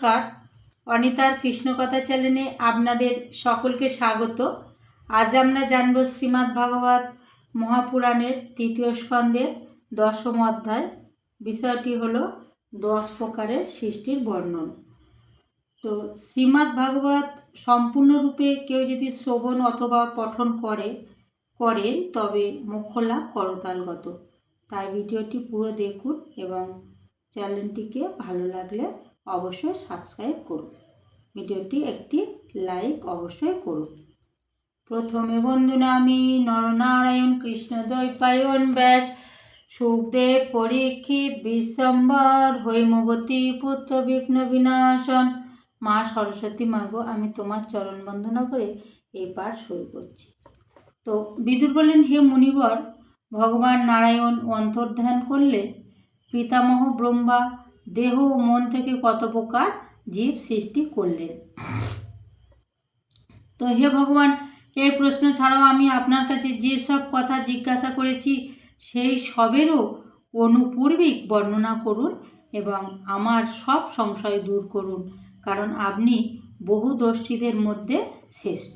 নমস্কার অনিতার কৃষ্ণকথা চ্যানেলে আপনাদের সকলকে স্বাগত। আজ আমরা জানব শ্রীমদ্ ভাগবত মহাপুরাণের তৃতীয় স্কন্ধের দশম অধ্যায়। বিষয়টি হল দশ প্রকারের সৃষ্টির বর্ণন। তো শ্রীমদ্ ভাগবত সম্পূর্ণরূপে কেউ যদি শ্রবণ অথবা পঠন করে, করেন, তবে লাভ করতালগত। তাই ভিডিওটি পুরো দেখুন এবং চ্যানেলটিকে ভালো লাগলে অবশ্যই সাবস্ক্রাইব করুন। ভিডিওটি একটি লাইক অবশ্যই করুন। প্রথমে বন্ধুনা আমি নরনারায়ণ কৃষ্ণ দ্বৈপায়ন ব্যাস। সুখদেব পরীক্ষিত বিশ্বম্বর, হৈমবতী পুত্র বিঘ্ন বিনাশন। মা সরস্বতী মাগো আমি তোমার চরণ বন্দনা করে এই পাঠ শুরু করছি। তো বিদুর বললেন, হে মুনিবর, ভগবান নারায়ণ অন্তর্ধান করলে পিতামহ ব্রহ্মা দেহ ও মন থেকে কত প্রকার জীব সৃষ্টি করলেন? তো হে ভগবান, এই প্রশ্ন ছাড়াও আমি আপনার কাছে যেসব কথা জিজ্ঞাসা করেছি, সেই সবেরও অনুপূর্বিক বর্ণনা করুন এবং আমার সব সংশয় দূর করুন, কারণ আপনি বহুদর্শীদের মধ্যে শ্রেষ্ঠ।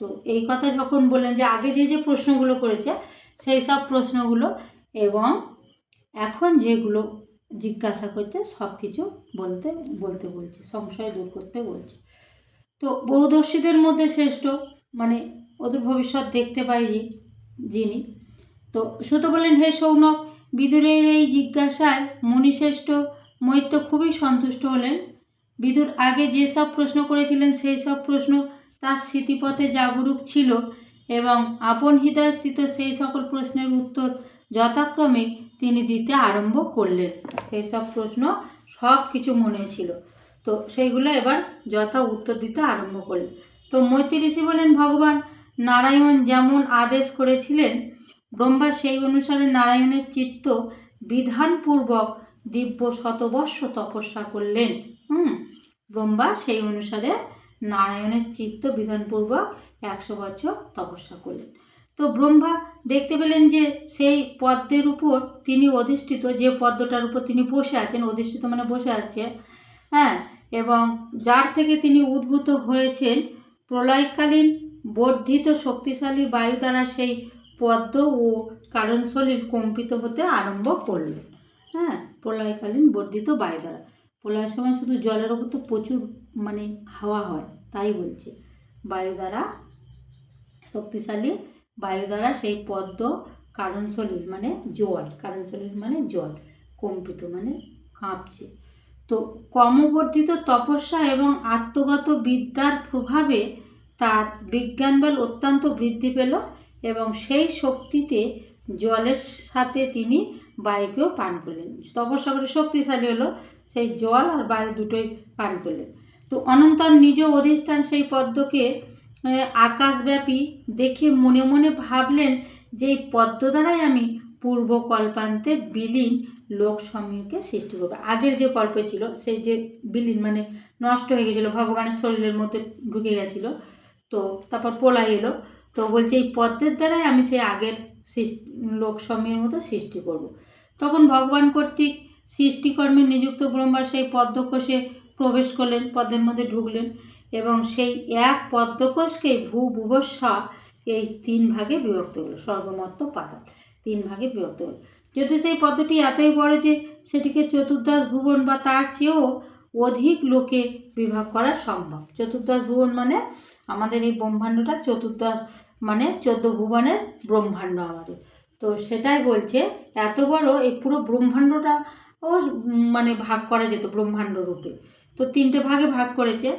তো এই কথা যখন বললেন যে আগে যে যে প্রশ্নগুলো করেছে, সেই সব প্রশ্নগুলো এবং এখন যেগুলো জিজ্ঞাসা করছে সব কিছু বলতে বলতে বলছে, সংশয় দূর করতে বলছে। তো বহুদর্শীদের মধ্যে শ্রেষ্ঠ মানে ওদের ভবিষ্যৎ দেখতে পাই যিনি। তো সুত বললেন হে সৌনক, বিদুরের এই জিজ্ঞাসায় মুনিশ্রেষ্ঠ মৈত্র খুবই সন্তুষ্ট হলেন। বিদুর আগে যেসব প্রশ্ন করেছিলেন, সেই সব প্রশ্ন তার স্মৃতিপথে জাগরুক ছিল এবং আপন হৃদয়স্থিত সেই সকল প্রশ্নের উত্তর যথাক্রমে তিনি দিতে আরম্ভ করলেন। সেই সব প্রশ্ন সব কিছু মনে ছিল। তো সেইগুলো এবার যথা উত্তর দিতে আরম্ভ করলেন। তো মৈত্রী বলেন ভগবান, নারায়ণ যেমন আদেশ করেছিলেন, ব্রহ্মা সেই অনুসারে নারায়ণের চিত্ত বিধানপূর্বক দিব্য শতবর্ষ তপস্যা করলেন। হুম, ব্রহ্মা সেই অনুসারে নারায়ণের চিত্ত বিধানপূর্বক একশো বছর তপস্যা করলেন। তো ব্রহ্মা দেখতে পেলেন যে সেই পদ্মের উপর তিনি অধিষ্ঠিত, যে পদ্মটার উপর তিনি বসে আছেন, অধিষ্ঠিত মানে বসে আছে হ্যাঁ এবং যার থেকে তিনি উদ্ভূত হয়েছেন প্রলয়কালীন, বর্ধিত, শক্তিশালী বায়ু দ্বারা সেই পদ্ম ও কারণশলীল কম্পিত হতে আরম্ভ করলেন হ্যাঁ প্রলয়কালীন, বর্ধিত বায়ু দ্বারা। প্রলয়ের সময় শুধু জলের ওপর তো প্রচুর মানে হাওয়া হয়, তাই বলছে। বায়ু দ্বারা শক্তিশালী বায়ু দ্বারা সেই পদ্ম কারণ শরীর মানে জল কারণ শরীর মানে জল, কম্পিত মানে কাঁপছে। তো ক্রমবর্ধিত তপস্যা এবং আত্মগত বিদ্যার প্রভাবে তার বিজ্ঞান বল অত্যন্ত বৃদ্ধি পেল এবং সেই শক্তিতে জলের সাথে তিনি বায়ুকেও পান করলেন। তপস্যা করে শক্তিশালী হলো, সেই জল আর বায়ু দুটোই পান করলেন। তো অনন্তর নিজ অধিষ্ঠান সেই পদ্মকে আকাশব্যাপী দেখে মনে মনে ভাবলেন যে এই পদ্ম দ্বারাই আমি পূর্ব কল্পান্তে বিলীন লোকসমূহকে সৃষ্টি করব আগের যে কল্প ছিল সেই যে বিলীন মানে নষ্ট হয়ে গেছিল, ভগবানের শরীরের মধ্যে ঢুকে গেছিল, তো তারপর পোলাই এলো, তো বলছে এই পদ্মের দ্বারাই আমি সেই আগের লোক লোকসমূহের মতো সৃষ্টি করব। তখন ভগবান কর্তৃক সৃষ্টিকর্মে নিযুক্ত ব্রহ্মা সেই পদ্মকোষে প্রবেশ করলেন, পদ্মের মধ্যে ঢুকলেন এবং সেই এক পদ্মকোষকে ভূ ভুবস্বা এই তিন ভাগে বিভক্ত হলো, সর্বমত্ত পাতা তিন ভাগে বিভক্ত হলো। যদি সেই পদ্মটি এতই বড় যে সেটিকে চতুর্দশ ভুবন বা তার চেয়েও অধিক লোকে বিভাগ করা সম্ভব। চতুর্দশ ভুবন মানে আমাদের এই ব্রহ্মাণ্ডটা চতুর্দশ মানে চোদ্দ ভুবনের ব্রহ্মাণ্ড আমাদের। তো সেটাই বলছে, এত বড় এই পুরো ব্রহ্মাণ্ডটা ও মানে ভাগ করা যেত ব্রহ্মাণ্ড রূপে। তো তিনটে ভাগে ভাগ করেছে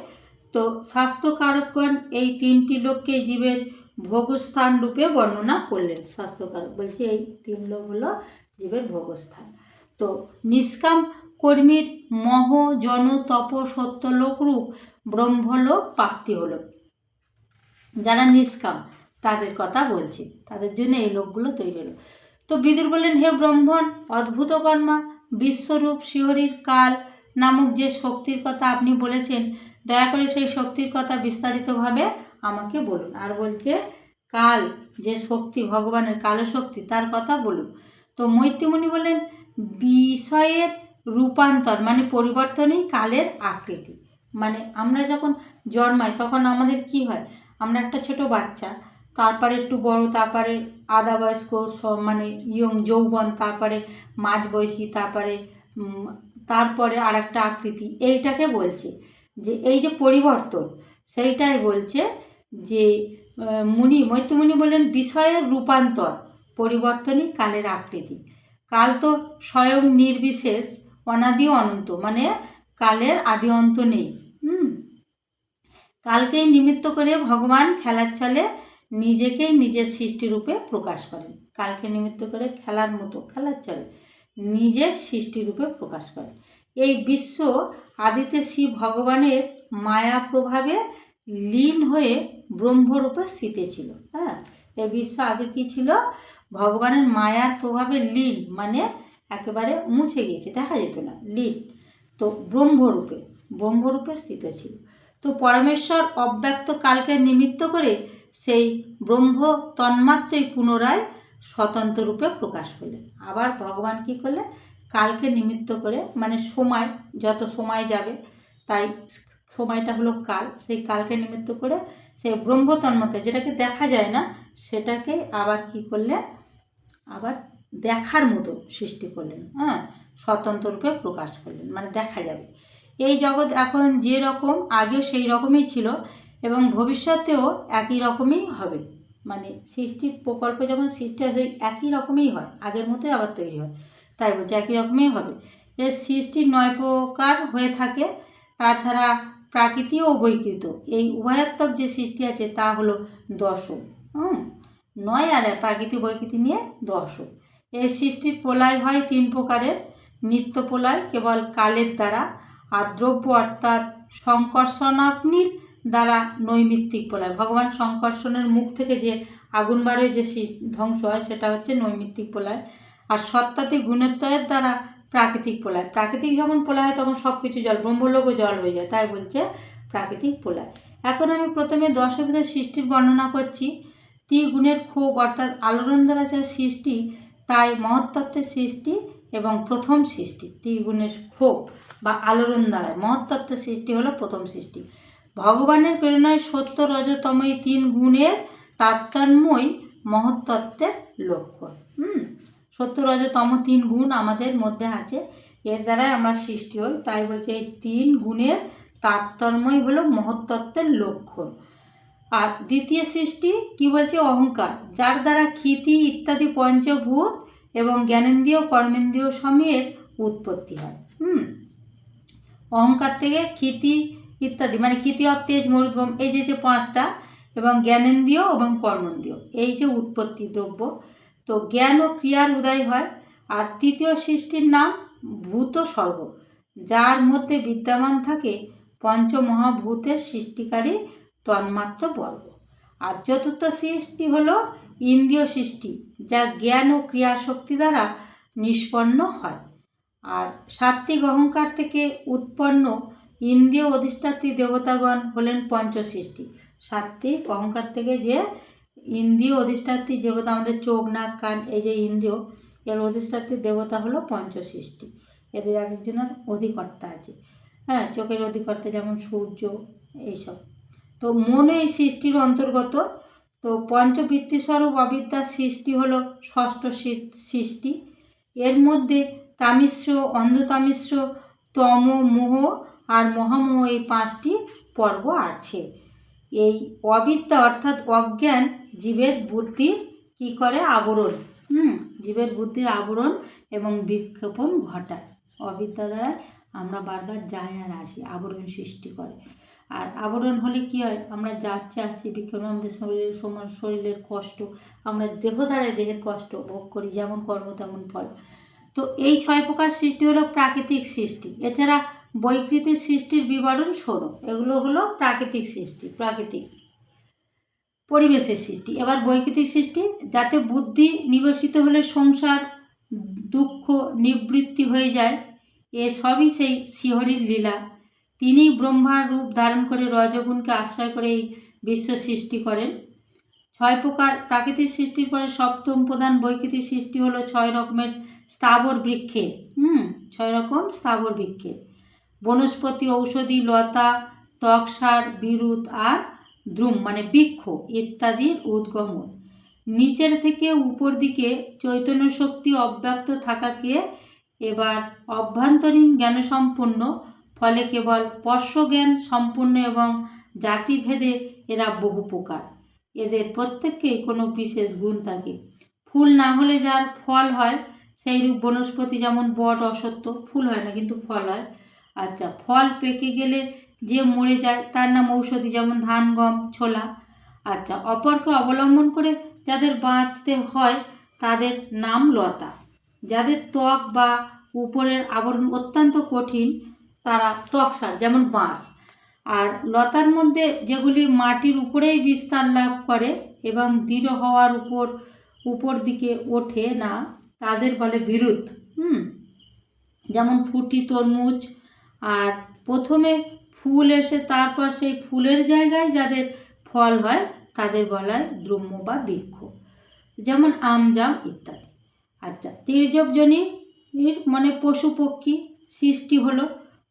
তো স্বাস্থ্যকারকগণ এই তিনটি লোককে জীবের ভোগস্থান রূপে বর্ণনা করলেন। স্বাস্থ্যকারক বলছে, এই তিন লোক হলো জীবের ভোগস্থান। তো নিষ্কাম কর্মীর মহ জন তপ সত্যলোক রূপ ব্রহ্মলোক প্রাপ্তি হলো যারা নিষ্কাম, তাদের কথা বলছি। তাদের জন্য এই লোকগুলো তৈরি হলো। তো বিদুর বললেন, হে ব্রহ্মণ, অদ্ভুত কর্মা, বিশ্বরূপ, শিহরির কাল নামক যে শক্তির কথা আপনি বলেছেন দয়া করে সেই শক্তির কথা বিস্তারিতভাবে আমাকে বলুন। আর বলছে, কাল যে শক্তি, ভগবানের কালো শক্তি, তার কথা বলুন। তো মৈত্রীমণি বললেন, বিষয়ের রূপান্তর মানে পরিবর্তনই কালের আকৃতি। মানে আমরা যখন জন্মাই, তখন আমাদের কি হয়? আমরা একটা ছোট বাচ্চা, তারপরে একটু বড়, তারপরে আধা বয়স্ক মানে ইয়ং, যৌবন, তারপরে মাঝ বয়সী তারপরে তারপরে আর একটা আকৃতি, এইটাকে বলছে। যে এই যে পরিবর্তন, সেইটাই বলছে যে মুনি, মৈত্রমুনি বললেন বিষয়ের রূপান্তর, পরিবর্তনই কালের আকৃতি। কাল তো স্বয়ং নির্বিশেষ, অনাদি অনন্ত মানে কালের আদি অন্ত নেই, হুম? কালকেই নিমিত্ত করে ভগবান খেলার চলে নিজেকেই নিজের সৃষ্টিরূপে প্রকাশ করেন। কালকে নিমিত্ত করে খেলার মতো খেলার চলে নিজের সৃষ্টিরূপে প্রকাশ করেন। এই বিশ্ব আদিতে শ্রী ভগবানের মায়া প্রভাবে লীন হয়ে ব্রহ্মরূপে স্থিত ছিল হ্যাঁ? এই বিশ্ব আগে কি ছিল? ভগবানের মায়ার প্রভাবে লীন মানে একেবারে মুছে গিয়েছে, দেখা যেত না, লীন। তো ব্রহ্মরূপে ব্রহ্মরূপে স্থিত ছিল। তো পরমেশ্বর অব্যক্ত কালকে নিমিত্ত করে সেই ব্রহ্ম তন্মাত্রই পুনরায় স্বতন্ত্র রূপে প্রকাশ করলেন। আবার ভগবান কি করলেন? কালকে নিমিত্ত করে মানে সময়, যত সময় যাবে, তাই সময়টা হলো কাল। সেই কালকে নিমিত্ত করে সেই ব্রহ্ম তন্মাত্রা যেটাকে দেখা যায় না, সেটাকে আবার কি করলেন? আবার দেখার মতো সৃষ্টি করলেন হ্যাঁ? স্বতন্ত্র রূপে প্রকাশ করলেন মানে দেখা যাবে। এই জগৎ এখন যে রকম, আগেও সেই রকমই ছিল এবং ভবিষ্যতেও একই রকমই হবে। মানে সৃষ্টির প্রকল্প যখন সৃষ্টি হয় একই রকমই হয়। আগের মতোই আবার তৈরি হয়। তাই বলছে একই রকমই হবে। এর সৃষ্টি নয় প্রকার হয়ে থাকে, তাছাড়া প্রাকৃতি ও বৈকৃত। এই উভয়াত্মক যে সৃষ্টি আছে তা হলো দশ হুম, নয় আর প্রাকৃতিক বৈকৃতি নিয়ে দশ এই সৃষ্টির প্রলয় হয় তিন প্রকারের। নিত্য প্রলয় কেবল কালের দ্বারা আর দ্রব্য অর্থাৎ সংকর্ষণাগ্নির দ্বারা নৈমিত্তিক প্রলয়। ভগবান সংকর্ষণের মুখ থেকে যে আগুন বাড়ে, যে ধ্বংস হয়, সেটা হচ্ছে নৈমিত্তিক প্রলয়। আর সত্তাতিক গুণোত্তরের দ্বারা প্রাকৃতিক প্রলয়। প্রাকৃতিক যখন প্রলয় হয়, তখন সব কিছু জল ব্রহ্মলোকও জল হয়ে যায়, তাই বলছে প্রাকৃতিক প্রলয়। এখন আমি প্রথমে দশকদের সৃষ্টির বর্ণনা করছি। ত্রিগুণের ক্ষোভ অর্থাৎ আলোড়ন দ্বারা যা সৃষ্টি, তাই মহত্তত্ত্বের সৃষ্টি এবং প্রথম সৃষ্টি। ত্রিগুণের ক্ষোভ বা আলোড়ন দ্বারায় মহত্তত্ত্বের সৃষ্টি হলো প্রথম সৃষ্টি। ভগবানের প্রেরণায় সত্য রজতম এই তিন গুণের তারতম্যই মহত্তত্ত্বের লক্ষণ। হুম? সত্য রজতম তিন গুণ আমাদের মধ্যে আছে। এর দ্বারাই আমরা সৃষ্টি হই। তাই বলছে এই তিন গুণের তারতম্যই হলো মহত্তত্ত্বের লক্ষণ। আর দ্বিতীয় সৃষ্টি কি বলছে? অহংকার। যার দ্বারা ক্ষিতি ইত্যাদি পঞ্চভূত এবং জ্ঞানেন্দ্রিয় কর্মেন্দ্রীয় সময়ের উৎপত্তি হয়। হুম? অহংকার থেকে ক্ষিতি ইত্যাদি মানে ক্ষিতি অব তেজ মরুদ্গম এই যে যে পাঁচটা, এবং জ্ঞানেন্দ্রিয় এবং কর্মেন্দ্রীয়, এই যে উৎপত্তি দ্রব্য তো জ্ঞান ও ক্রিয়ার উদয় হয়। আর তৃতীয় সৃষ্টির নাম ভূত স্বর্গ, যার মধ্যে বিদ্যমান থাকে পঞ্চমহাভূতের সৃষ্টিকারী তন্মাত্র বর্গ। আর চতুর্থ সৃষ্টি হল ইন্দ্রিয় সৃষ্টি, যা জ্ঞান ও ক্রিয়া শক্তি দ্বারা নিষ্পন্ন হয়। আর সাত্ত্বিক অহংকার থেকে উৎপন্ন ইন্দ্রিয় অধিষ্ঠাত্রী দেবতাগণ হলেন পঞ্চসৃষ্টি। সাত্ত্বিক অহংকার থেকে যে ইন্দ্রিয় অধিষ্ঠাত্রী দেবতা আমাদের চোখ, নাক, কান, এই যে ইন্দ্রিয়, এর অধিষ্ঠাত্রী দেবতা হলো পঞ্চসৃষ্টি। এদের এক একজনের অধিকর্তা আছে। হ্যাঁ চোখের অধিকর্তা যেমন সূর্য, এইসব। তো মন এই সৃষ্টির অন্তর্গত, তো পঞ্চবৃত্তিস্বরূপ অবিদ্যার সৃষ্টি হলো ষষ্ঠ সৃষ্টি। এর মধ্যে তামিশ্র, অন্ধতামিশ্র, তম, মোহ আর মহামোহ এই পাঁচটি পর্ব আছে। এই অবিদ্যা অর্থাৎ অজ্ঞান জীবের বুদ্ধির কি করে আবরণ? হুম, জীবের বুদ্ধির আবরণ এবং বিক্ষেপণ ঘটায়। অবিদ্যা দ্বারা আমরা বারবার যাই আর আসি, আবরণ সৃষ্টি করে। আর আবরণ হলে কি হয়? আমরা যাচ্ছি, আসছি বিক্ষেপণ আমাদের শরীরের সময়, শরীরের কষ্ট, আমরা দেহ দ্বারা দেহের কষ্ট ভোগ করি, যেমন কর্ম, তেমন ফল। তো এই ছয় প্রকার সৃষ্টি হলো প্রাকৃতিক সৃষ্টি। এছাড়া বৈকৃতিক সৃষ্টির বিবরণ শোনো এগুলো হলো প্রাকৃতিক সৃষ্টি, প্রাকৃতিক। পরিবেশের সৃষ্টি। এবার বৈকৃতিক সৃষ্টি, যাতে বুদ্ধি নিবসিত হলে সংসার, দুঃখ, নিবৃত্তি হয়ে যায়, এ সবই সেই শিহরির লীলা। তিনি ব্রহ্মার রূপ ধারণ করে রজগুণকে আশ্রয় করে এই বিশ্ব সৃষ্টি করেন। ছয় প্রকার প্রাকৃতিক সৃষ্টির পরে সপ্তম প্রধান বৈকৃতিক সৃষ্টি হলো ছয় রকমের স্থাবর বৃক্ষে। হুম, ছয় রকম স্থাবর বৃক্ষে। বনস্পতি, ঔষধি, লতা ত্বকসার বিরুৎ আর দ্রুম মানে বৃক্ষ ইত্যাদির উদ্গমন। নিচের থেকে উপর দিকে চৈতন্য শক্তি অব্যক্ত থাকাকে এবার অভ্যন্তরীণ জ্ঞানসম্পন্ন, ফলে কেবল স্পর্শজ্ঞান সম্পূর্ণ এবং জাতিভেদে এরা বহু প্রকার। এদের প্রত্যেককেই কোনো বিশেষ গুণ থাকে। ফুল না হলে যার ফল হয়, সেইরূপ বনস্পতি যেমন বট অসত্য ফুল হয় না, কিন্তু ফল হয়। আচ্ছা ফল পেকে গেলে যে মরে যায় তার নাম ঔষধি, যেমন ধান, গম, ছোলা। আচ্ছা অপরকে অবলম্বন করে যাদের বাঁচতে হয় তাদের নাম লতা। যাদের ত্বক বা উপরের আবরণ অত্যন্ত কঠিন, তারা ত্বকসার যেমন বাঁশ। আর লতার মধ্যে যেগুলি মাটির উপরেই বিস্তার লাভ করে এবং দৃঢ় হওয়ার উপর উপর দিকে ওঠে না, তাদের বলে বিরুদ্ধ। হুম? যেমন ফুটি, তরমুজ। আর প্রথমে ফুল এসে তারপর সেই ফুলের জায়গায় যাদের ফল হয়, তাদের বলা হয় বা বৃক্ষ। যেমন আম, জাম ইত্যাদি। আচ্ছা তির্যকজনীর মানে পশু পক্ষী সৃষ্টি হলো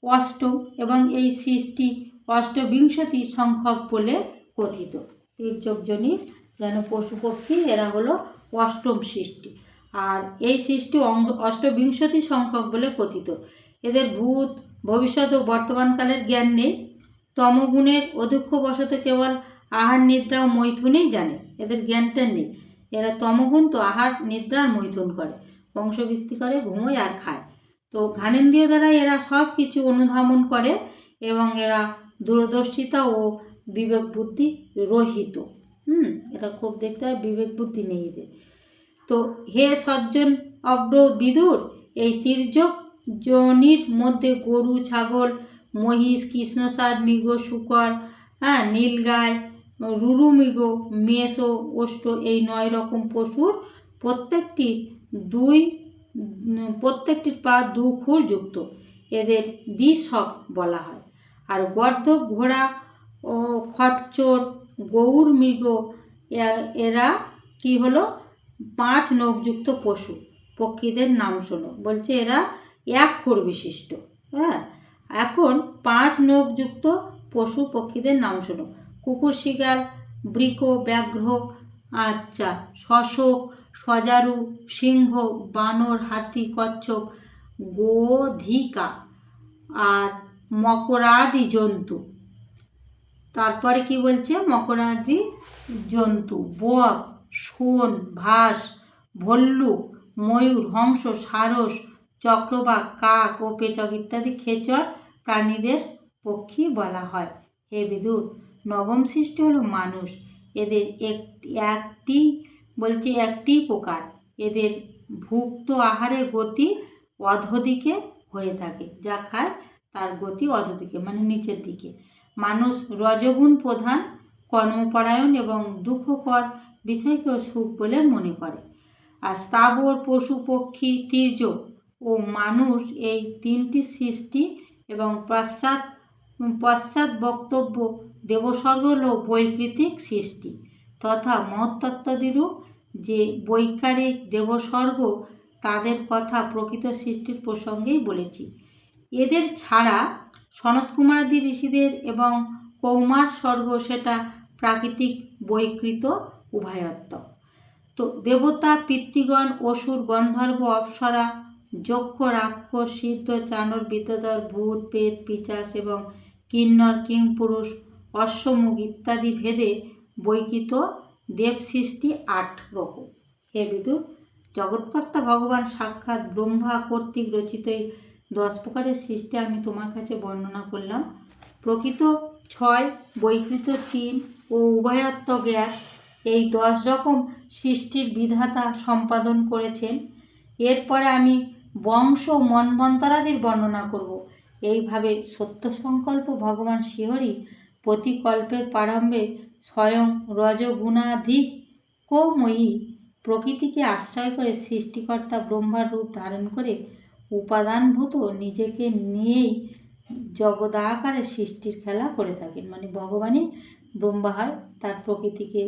অষ্টম এবং এই সৃষ্টি অষ্টবিংশতি সংখ্যক বলে কথিত। তির্যকজনীর যেন পশু পক্ষী, এরা হলো অষ্টম সৃষ্টি। আর এই সৃষ্টি অষ্টবিংশতি সংখ্যক বলে কথিত। এদের ভূত ভবিষ্যৎ ও বর্তমানকালের জ্ঞান নেই। তমগুণের অধ্যক্ষ অধ্যক্ষবশত কেবল আহার, নিদ্রা ও মৈথুনেই জানে, এদের জ্ঞানটা নেই। এরা তমগুণ, তো আহার, নিদ্রা আর মৈথুন করে, বংশবৃত্তি করে, ঘুমোয় আর খায়। তো ঘানেন্দ্রীয় দ্বারা এরা সব কিছু অনুধাবন করে এবং এরা দূরদর্শিতা ও বিবেক বুদ্ধি রহিত। হুম, এটা খুব দেখতে হয় বিবেক বুদ্ধি নেই এদের। তো হে সজ্জন, অগ্র বিদুর, এই তির্যক জনির মধ্যে গরু, ছাগল, মহিষ, কৃষ্ণসার, মৃগ, শুকর হ্যাঁ নীলগায় রুরু মৃগ মেষ, ওষ্ঠ এই নয় রকম পশুর প্রত্যেকটি দুই, প্রত্যেকটির পা দু খুর যুক্ত। এদের দ্বিসব বলা হয়। আর গর্ধব ঘোড়া, ও খচ্চর, গৌর মৃগ এরা কি হলো? পাঁচ নখযুক্ত পশু। পক্ষীদের নাম শোনো। বলছে এরা এক খুর বিশিষ্ট হ্যাঁ? এখন পাঁচ নখযুক্ত পশু পক্ষীদের নাম শোনো। কুকুর শিগাল বৃক ব্যাঘ্র আচ্ছা শশক, সজারু, সিংহ, বানর, হাতি, কচ্ছপ, গোধিকা আর মকরাদি জন্তু। তারপরে কি বলছে? মকরাদি জন্তু, বক, শোন, ভাস, ভল্লুক, ময়ূর, হংস, সারস চক্রবাক কাক ও পেচক ইত্যাদি খেচর প্রাণীদের পক্ষী বলা হয়। হে বিদুর নবম সৃষ্টি হলো মানুষ। এদের একটি একটি, বলছে একটি প্রকার। এদের ভুক্ত আহারের গতি অধদিকে হয়ে থাকে, যা খায় তার গতি অধদিকে মানে নিচের দিকে। মানুষ রজগুণ প্রধান, কর্মপরায়ণ এবং দুঃখকর বিষয়কেও সুখ বলে মনে করে। আর স্থাবর পশু পক্ষী, তীর্য ও মানুষ এই তিনটি সৃষ্টি এবং পশ্চাৎ পশ্চাৎ বক্তব্য দেবস্বর্গ হল বৈকৃতিক সৃষ্টি তথা মহত্তত্ত্বাদিরূপ যে বৈকারিক দেবস্বর্গ তাদের কথা প্রকৃত সৃষ্টির প্রসঙ্গেই বলেছি। এদের ছাড়া সনৎকুমারাদি ঋষিদের এবং কৌমার স্বর্গ সেটা প্রাকৃতিক বৈকৃত উভয়ত্ব। তো দেবতা, পিতৃগণ, অসুর, গন্ধর্ব, অপ্সরা যক্ষ, রাক্ষস, সিদ্ধ, চানর, বিদ্যধর, ভূত পেত পিচাস এবং কিন্নর, কিংপুরুষ, অশ্বমুখ ইত্যাদি ভেদে বৈকৃত দেব সৃষ্টি আট রকম। হে বিদুর জগৎকর্তা ভগবান সাক্ষাৎ ব্রহ্মা কর্তৃক রচিত এই দশ প্রকারের সৃষ্টি আমি তোমার কাছে বর্ণনা করলাম। প্রকৃত ছয়, বৈকৃত তিন ও উভয়াত্ম জ্ঞান এই দশ রকম সৃষ্টির বিধাতা সম্পাদন করেছেন। এরপরে আমি বংশ ও মন্বন্তরাদির বর্ণনা করব। এইভাবে সত্য সংকল্প ভগবান শিহরি প্রতিকল্পের প্রারম্ভে স্বয়ং রজগুণাধিক কৌময়ী প্রকৃতিকে আশ্রয় করে সৃষ্টিকর্তা ব্রহ্মার রূপ ধারণ করে উপাদানভূত নিজেকে নিয়েই জগদাকারে সৃষ্টির খেলা করে থাকেন। মানে ভগবানই ব্রহ্মা হয় তার প্রকৃতিকে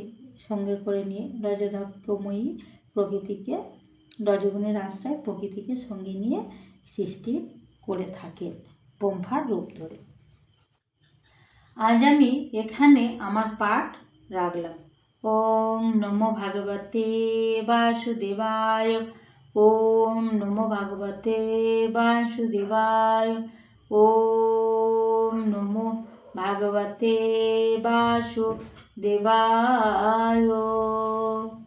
সঙ্গে করে নিয়ে রজধাক্যময়ী প্রকৃতিকে রজগুণের আশ্রয় প্রকৃতিকে সঙ্গে নিয়ে সৃষ্টি করে থাকেন ব্রহ্মার রূপ ধরে। আজ আমি এখানে আমার পাঠ রাখলাম। ওম নমো ভাগবতে বাসুদেবায়, ওম নমো ভাগবতে বাসুদেবায়, ওম নমো ভাগবতে বাসুদেবায়।